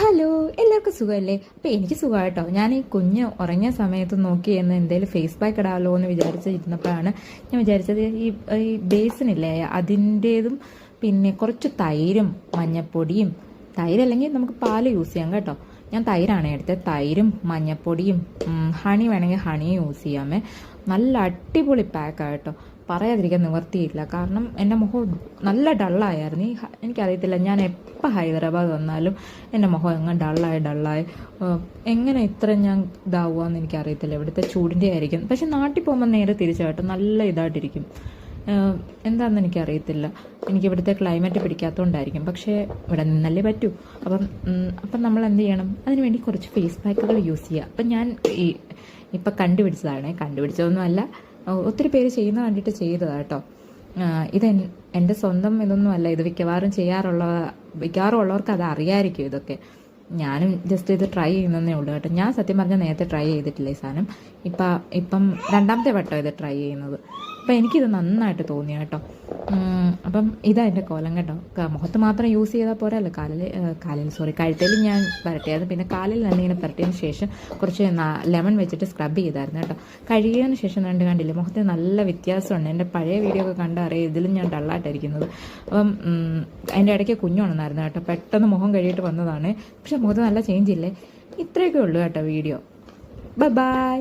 Hello എല്ലാവർക്കും സുഖമല്ലേ? അപ്പം എനിക്ക് സുഖമായിട്ടോ. ഞാൻ ഈ കുഞ്ഞ് ഉറങ്ങിയ സമയത്ത് നോക്കി എന്ന് എന്തെങ്കിലും ഫേസ് പാക്ക് ഇടാമല്ലോ എന്ന് വിചാരിച്ചിരുന്നപ്പോഴാണ് ഞാൻ വിചാരിച്ചത് ഈ ഈ ബേസിനില്ലേ അതിന്റേതും പിന്നെ കുറച്ച് തൈരും മഞ്ഞപ്പൊടിയും. തൈര് അല്ലെങ്കിൽ നമുക്ക് പാൽ യൂസ് ചെയ്യാം കേട്ടോ. ഞാൻ തൈരാണ് എടുത്തത്. തൈരും മഞ്ഞപ്പൊടിയും ഹണി വേണമെങ്കിൽ ഹണി യൂസ് ചെയ്യാമേ നല്ല അടിപൊളി പാക്കാണ് കേട്ടോ. പറയാതിരിക്കാൻ നിവർത്തിയില്ല. കാരണം എന്റെ മുഖം നല്ല ഡള്ളായിരുന്നു. എനിക്കറിയത്തില്ല ഞാൻ എപ്പോൾ ഹൈദരാബാദ് വന്നാലും എന്റെ മുഖം എങ്ങനെ ഡള്ളായി ഡള്ളായി. എങ്ങനെ ഇത്ര ഞാൻ ഇതാവുകയെന്ന് എനിക്കറിയത്തില്ല. ഇവിടുത്തെ ചൂടിന്റെ ആയിരിക്കും. പക്ഷെ നാട്ടിൽ പോകുമ്പോൾ നേരെ തിരിച്ചായിട്ട് നല്ല ഇതായിട്ടിരിക്കും. എന്താണെന്ന് എനിക്കറിയത്തില്ല. എനിക്ക് ഇവിടുത്തെ ക്ലൈമറ്റ് പിടിക്കാത്തതുകൊണ്ടായിരിക്കും പക്ഷേ ഇവിടെ നിന്നല്ലേ പറ്റൂ. അപ്പം അപ്പം നമ്മൾ എന്ത് ചെയ്യണം അതിന് വേണ്ടി കുറച്ച് ഫേസ് പാക്കുകൾ യൂസ് ചെയ്യുക അപ്പം ഞാൻ ഈ ഇപ്പം കണ്ടുപിടിച്ചതാണ്. കണ്ടുപിടിച്ചതൊന്നുമല്ല. ഒത്തിരി പേര് ചെയ്യുന്ന കണ്ടിട്ട് ചെയ്തതാണ് കേട്ടോ. ഇത് എൻ- എന്റെ സ്വന്തം ഇതൊന്നും അല്ല. ഇത് മിക്കവാറും ചെയ്യാറുള്ള മിക്കവാറും ഉള്ളവർക്ക് അത് അറിയാമായിരിക്കും ഇതൊക്കെ. ഞാനും ജസ്റ്റ് ഇത് ട്രൈ ചെയ്യുന്നതേ ഉള്ളൂ കേട്ടോ. ഞാൻ സത്യം പറഞ്ഞാൽ നേരത്തെ ട്രൈ ചെയ്തിട്ടില്ല ഈ സാധനം? ഇപ്പം ഇപ്പം രണ്ടാമത്തെ വട്ടം ഇത് ട്രൈ ചെയ്യുന്നത്. അപ്പം എനിക്കിത് നന്നായിട്ട് തോന്നി കേട്ടോ. അപ്പം ഇതാ എന്റെ കോലം കേട്ടോ. മുഖത്ത് മാത്രം യൂസ് ചെയ്താൽ പോരല്ലോ. കാലിൽ കാലിൽ സോറി കഴുത്തിൽ ഞാൻ പുരട്ടിയായിരുന്നു പിന്നെ കാലിൽ നല്ല ഇങ്ങനെ പുരട്ടിയതിന് ശേഷം കുറച്ച് ലെമൺ വെച്ചിട്ട് സ്ക്രബ് ചെയ്തായിരുന്നു കേട്ടോ. കഴുകിയതിന് ശേഷം രണ്ട് കണ്ടില്ല മുഖത്ത് നല്ല വ്യത്യാസമുണ്ട്. എന്റെ പഴയ വീഡിയോ ഒക്കെ കണ്ട കണ്ടറിയാം ഇതിലും ഞാൻ ഡള്ളായിട്ടായിരിക്കുന്നത് അപ്പം അതിന്റെ ഇടയ്ക്ക് കുഞ്ഞുണർന്നായിരുന്നു കേട്ടോ. പെട്ടെന്ന് മുഖം കഴുകിയിട്ട് വന്നതാണ്. പക്ഷെ മുഖത്ത് നല്ല ചേഞ്ച് ഇല്ലേ? ഇത്രയൊക്കെ ഉള്ളൂ കേട്ടോ വീഡിയോ. Bye bye